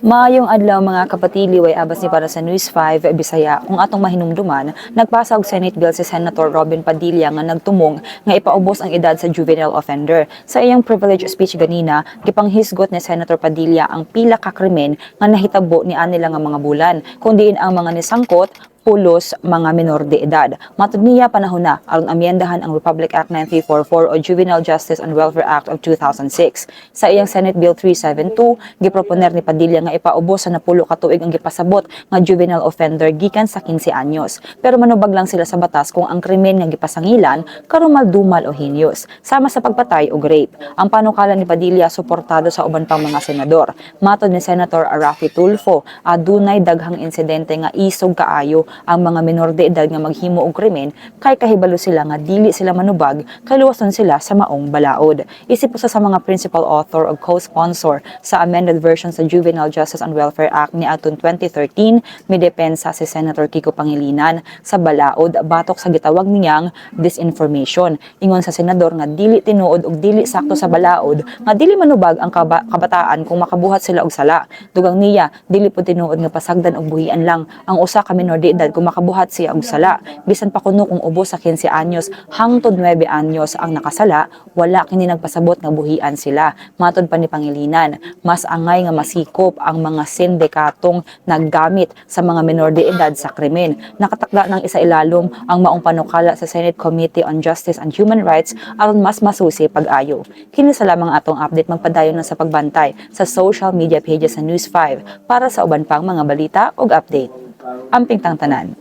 Maayong adlaw mga kapatili way abas ni para sa News 5 Bisaya kung atong mahinumduman nagpasa og Senate bill si Senator Robin Padilla nga nagtumong nga ipaubos ang edad sa juvenile offender. Sa iyang privilege speech ganina, gipanghisgot ni Senator Padilla ang pila ka krimen nga nahitabo ni anila nga mga bulan, kundi ang mga nisangkot pulos mga minor de edad. Matud niya panahon na aron amyendahan ang Republic Act 9344 o Juvenile Justice and Welfare Act of 2006. Sa iyang Senate Bill 372, giproponer ni Padilla nga ipaubos sa napulo ka tuig ang gipasabot nga juvenile offender gikan sa 15 anyos. Pero manubag lang sila sa batas kung ang krimen nga gipasangilan karumal dumal o heinous, sama sa pagpatay o rape. Ang panukala ni Padilla suportado sa uban pang mga senador. Matod ni Senator Arafi Tulfo, adunay daghang insidente nga isog kaayo ang mga minor de edad nga maghimo og krimen kay kahibalo sila nga dili sila manubag kaluwason sila sa maong balaod. Isip usa sa mga principal author o co-sponsor sa amended version sa Juvenile Justice and Welfare Act ni atong 2013 midepensa si Senator Kiko Pangilinan sa balaod batok sa gitawag niyang disinformation. Ingon sa senador nga dili tinuod og dili sakto sa balaod nga dili manubag ang kaba- kabataan kung makabuhat sila og sala. Dugang niya dili po tinuod nga pasagdan og buhian lang ang usa ka minor de edad kung siya og sala. Bisan pa kuno kung ubos sa 15 anyos hangtod 9 anyos ang nakasala, wala kini nagpasabot nga buhian sila. Matod pa ni Pangilinan, mas angay nga masikop ang mga sindikatong naggamit sa mga minor de edad sa krimen. Nakatakda ng isa ilalom ang maong panukala sa Senate Committee on Justice and Human Rights aron mas masusi pag-ayo. Kini sa lamang atong update magpadayon na sa pagbantay sa social media pages sa News 5 para sa uban pang mga balita ug update. Amping tang tanan.